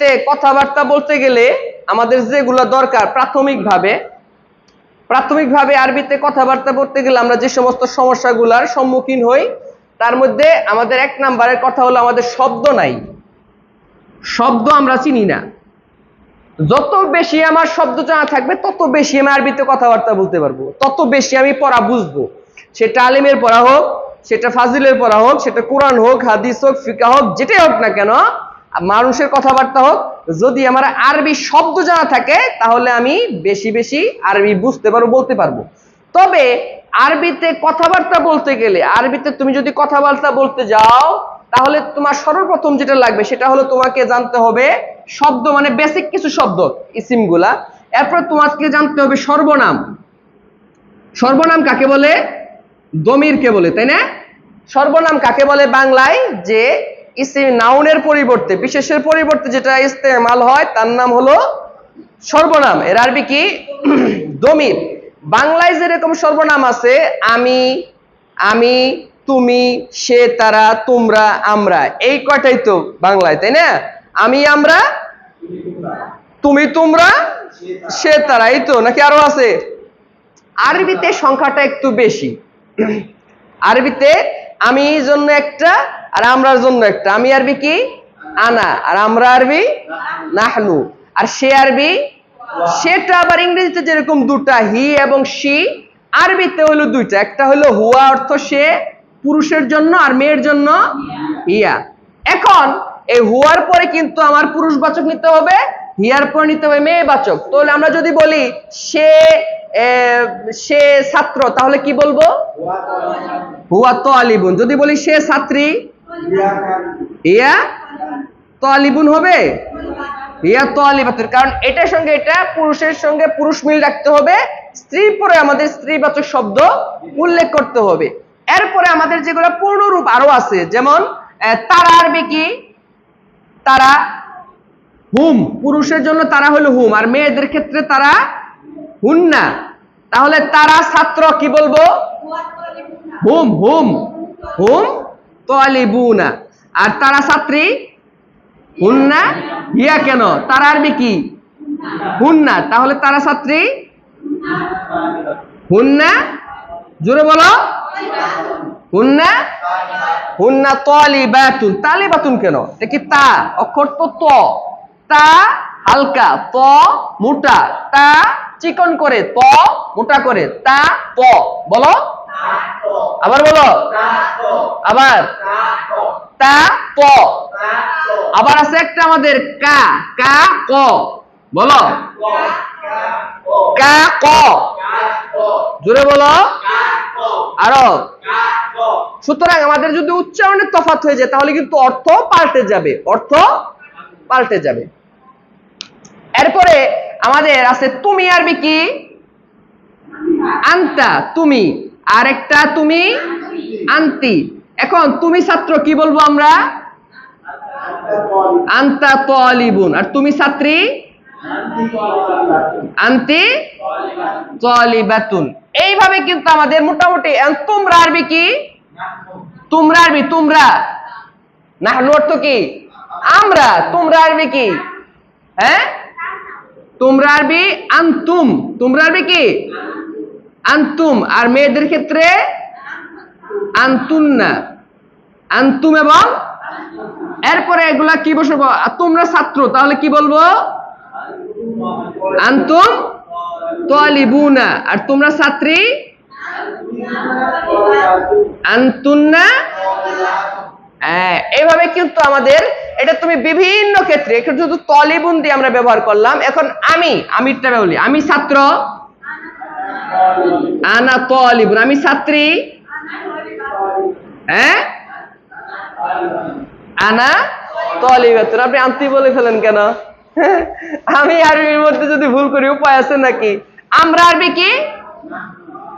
আরবিতে কথাবার্তা বলতে গেলে আমাদের যেগুলো দরকার প্রাথমিকভাবে প্রাথমিকভাবে আরবিতে কথাবার্তা বলতে গেলে আমরা যে সমস্ত সমস্যাগুলোর সম্মুখীন হই, তার মধ্যে আমাদের এক নাম্বারের কথা হলো আমাদের শব্দ নাই। শব্দ আমরা চিনি না। যত বেশি আমার শব্দ জানা থাকবে, তত বেশি আমি আরবিতে কথাবার্তা বলতে পারব। তত বেশি আমি পড়া বুঝব। সেটা আলিমের পড়া হোক, সেটা ফাজিলের পড়া হোক, সেটা কোরআন হোক, হাদিস হোক, ফিকা হোক, যেটাই হোক না কেন মানুষের কথাবার্তা হোক, যদি আমার আরবি শব্দ জানা থাকে, তাহলে আমি বেশি বেশি আরবি বুঝতে পারব, বলতে পারব। তবে আরবিতে কথাবার্তা বলতে গেলে, আরবিতে তুমি যদি কথাবার্তা বলতে যাও, তাহলে তোমার সর্বপ্রথম যেটা লাগবে, সেটা হলো তোমাকে জানতে হবে শব্দ মানে বেসিক কিছু শব্দ, ইসিমগুলা। এরপর তোমাকে জানতে হবে সর্বনাম। সর্বনাম কাকে বলে? দমিরকে বলে, তাই না? সর্বনাম কাকে বলে বাংলায়? যে ইসিম নাউনের পরিবর্তে, বিশেষের পরিবর্তে যেটা ইস্তেমাল হয়, তার নাম হলো সর্বনাম। এর আরবি কি? দমির। বাংলায় যেরকম সর্বনাম আছে, আমি আমি, তুমি, সে, তারা, তোমরা, আমরা, এই কটাই তো বাংলায়, তাই না? আমি, আমরা, তুমি, তোমরা, সে, তারা, এই তো, নাকি আরও আছে? আরবিতে সংখ্যাটা একটু বেশি। আরবিতে, আমি জন্য একটা আর আমরার জন্য একটা, আমি আরবি কি? আনা। আর আমরা আরবি? নাহনু। আর সে আরবি? সেটা আবার ইংরেজিতে যেরকম দুটা, হি এবং সি আরবিতে হলো দুইটা। একটা হলো হুয়া অর্থ সে পুরুষের জন্য আর মেয়ের জন্য হিয়া। এখন, এই হুয়ার পরে কিন্তু আমার পুরুষবাচক নিতে হবে, হিয়ার পরে নিতে হবে মেয়েবাচক তাহলে আমরা যদি বলি সে সে ছাত্র, তাহলে কি বলব? হুয়া তো আলিবুন যদি বলি সে ছাত্রী ইয়া তো আলিবুন হবে। ইয়া তো আলিবাতুর কারণ এটার সঙ্গে এটা পুরুষের সঙ্গে পুরুষ মিল রাখতে হবে। স্ত্রী পরে আমাদের স্ত্রীবাচক শব্দ উল্লেখ করতে হবে। এরপরে আমাদের যেগুলো পূর্ণরূপ আরও আছে, যেমন তারা আরবি কি? তারা হুম, পুরুষের জন্য তারা হলো হুম, আর মেয়েদের ক্ষেত্রে তারা হুন্না। তাহলে তারা ছাত্র কি বলব? হুম হুম হুম। তলিবুনা আর তারা ছাত্রী? হুন্না? হিয়া কেন? তারা আরবি কি? হুন্না। তাহলে তারা ছাত্রী? হুন্না? জোরে বলো। হুন্না? হুন্না তলিবাতুন। তালিবাতুন কেন? এটা কি তা? অক্ষর তো ত। তা হালকা। ত মোটা। তা চিকন করে। ত মোটা করে। তা প বলো। আবার বলো। আবার। তা প আবার আছে একটা আমাদের কা কা, ক। বলো। কা, ক। জোরে বলো। আরও। সুতরাং আমাদের যদি উচ্চারণের তফাৎ হয়ে যায়, তাহলে কিন্তু অর্থ পাল্টে যাবে। অর্থ পাল্টে যাবে। এরপরে আমাদের আছে, তুমি আরবি কি? আন্তা, তুমি। আরেকটা তুমি আন্তি এখন তুমি ছাত্র, কি বলব আমরা? আন্তা তলিবুন। আর তুমি ছাত্রী? আন্তি তলিবাতুন। এইভাবে কিন্তু আমাদের মোটামুটি তোমরা আরবি কি? তোমরা আরবি, তোমরা। না অর্থ কি? আমরা, তোমরা আরবি কি? হ্যাঁ? তোমরা আরবি, আন্তুম। তোমরা আরবি কি? আন্তুম আর মেয়েদের ক্ষেত্রে? আন্তুন্না। আন্তুম এবং? এরপরে এগুলা কি বসবো? তোমরা ছাত্র তাহলে কি বলব? আন্তুম তোয়ালিবুনা। আর তোমরা ছাত্রী? আন্তুন্না? হ্যাঁ, এইভাবে কিন্তু আমাদের এটা তুমি বিভিন্ন ক্ষেত্রে শুধু তলিবুন দিয়ে আমরা ব্যবহার করলাম। এখন আমি আমিরটা বলি। আমি ছাত্র? আনা তলিবুন আমি ছাত্রী? হ্যাঁ? আনা তলিবাতুন আপনি আন্তি বলে ফেলেন কেন? আমি আরবির মধ্যে যদি ভুল করি উপায় আছে নাকি? আমরা আরবি কি?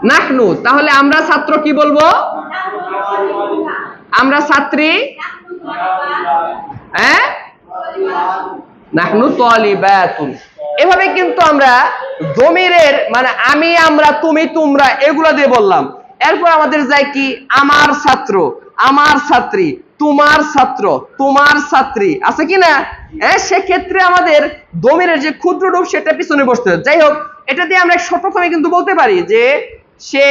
নাহনু। তাহলে আমরা ছাত্র কি বলব? আমরা ছাত্রী? হ্যাঁ? নাহনু তলিবাতুন। এভাবে কিন্তু আমরা জমিরের মানে আমি আমরা তুমি তোমরা এগুলা দিয়ে বললাম। এরপর আমাদের যায় কি? আমার ছাত্র আমার ছাত্রী তোমার ছাত্র তোমার ছাত্রী। আছে কি না? হ্যাঁ সেক্ষেত্রে আমাদের দমিরের যে ক্ষুদ্র রূপ সেটা পিছনে বসতে হবে। যাই হোক এটা দিয়ে আমরা সর্বপ্রথমে কিন্তু বলতে পারি যে সে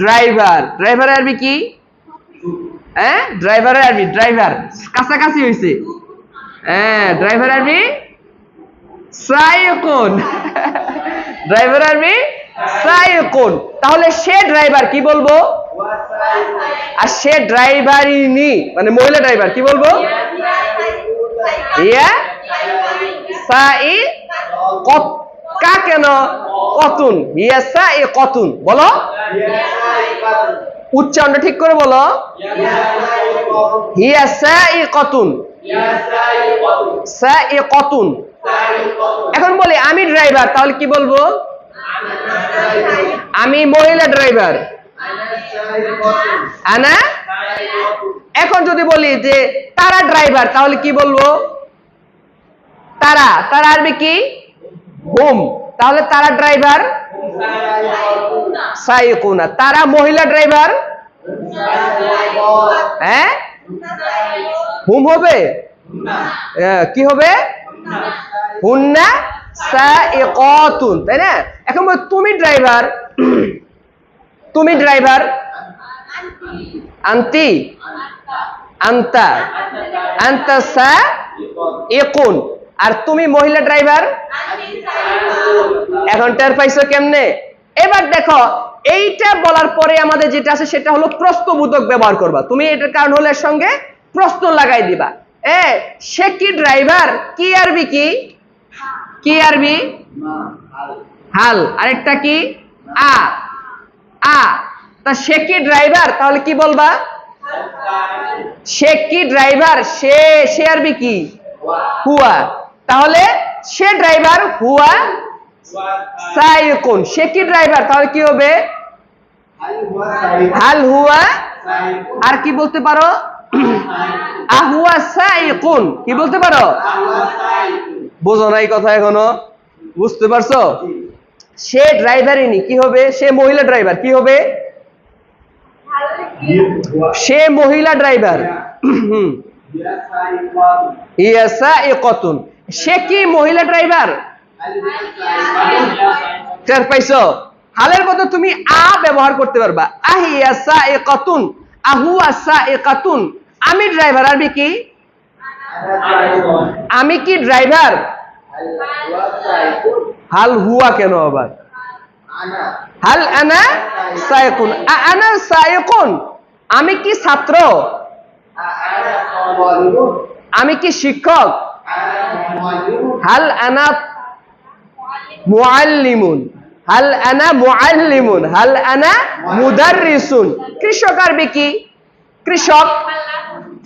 ড্রাইভার। ড্রাইভার আরবি কি? হ্যাঁ? ড্রাইভার আরবি ড্রাইভার। কাছাকাছি হয়েছে হ্যাঁ ড্রাইভার আরবি সাইকুন। ড্রাইভার আরবি সাইকুন। তাহলে সে ড্রাইভার কি বলব? আর সে ড্রাইভারিনি মানে মহিলা ড্রাইভার কি বলব? ইয়া? সাই কত কা কেন? কতুন। ইয়া সাই কতুন। বলো। উচ্চারণটা ঠিক করে বলো। হিয়া সাই কতুন। এখন বলি, আমি ড্রাইভার তাহলে কি বলব? আমি মহিলা ড্রাইভার আনা? এখন যদি বলি যে, তারা ড্রাইভার তাহলে কি বলব? তারা তারা আরবি কি? হুম। তাহলে তারা ড্রাইভার সাইকুনা তারা মহিলা ড্রাইভার হ্যাঁ? হুম হবে? কি হবে? হুন্না সাইকাতুন তাই না? এখন বল, তুমি ড্রাইভার তুমি ড্রাইভার আন্তি আন্তা আন্তা সা ইকুন আর তুমি মহিলা ড্রাইভার এখন টের পাইছো কেমনে? এবার দেখো এইটা বলার পরে আমাদের যেটা আছে সেটা হলো প্রশ্নবোধক ব্যবহার করবা। তুমি এটার কারণ হলে এর সঙ্গে প্রশ্ন লাগাই দিবা। এ, সে কি ড্রাইভার? কি আরবি কি? কি আরবি হাল। আরেকটা কি? আ। আ। তা সে কি ড্রাইভার? তাহলে কি বলবা? সে কি ড্রাইভার? সে সে আরবি কি? হুয়া। তাহলে সে ড্রাইভার হুয়া সাইকুন সে কি ড্রাইভার? তাহলে কি হবে? হাল হুয়া। আর কি বলতে পারো? আহুয়া সাইকুন কি বলতে পারো? বোঝো নাই কথা এখনও। বুঝতে পারছ? সে ড্রাইভারিনি কি হবে? সে মহিলা ড্রাইভার কি হবে? সে মহিলা ড্রাইভার ইয়াসা সে কি মহিলা ড্রাইভার টের পাইছো? হালের মতো তুমি আ ব্যবহার করতে পারবা। আহ আহিয়াসা এ কতুন আহু আসা এ কাতুন আমি ড্রাইভার আরবি কি? আমি কি ড্রাইভার হাল হুয়া কেন আবার? হাল আনা সাইকুন। আ- আনা সাইকুন। আমি কি ছাত্র? আমি কি শিক্ষক? হাল আনা মুআল্লিমুন। হাল আনা মুআল্লিমুন। হাল আনা মুদাররিসুন। কৃষক আরবি কি? কৃষক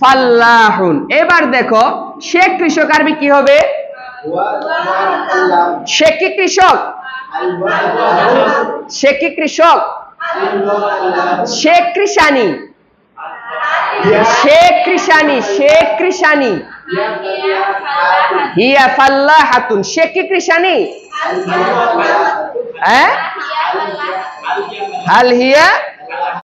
ফাল্লাহুন। এবার দেখো, সে কৃষক আরবি কি হবে? সে কি কৃষক? সে কি কৃষক? সে কৃষানি। সে কৃষানি সে কৃষানি। হিয়া ফাল্লাহাতুন। সে কি কৃষানি? হ্যাঁ? হাল হিয়া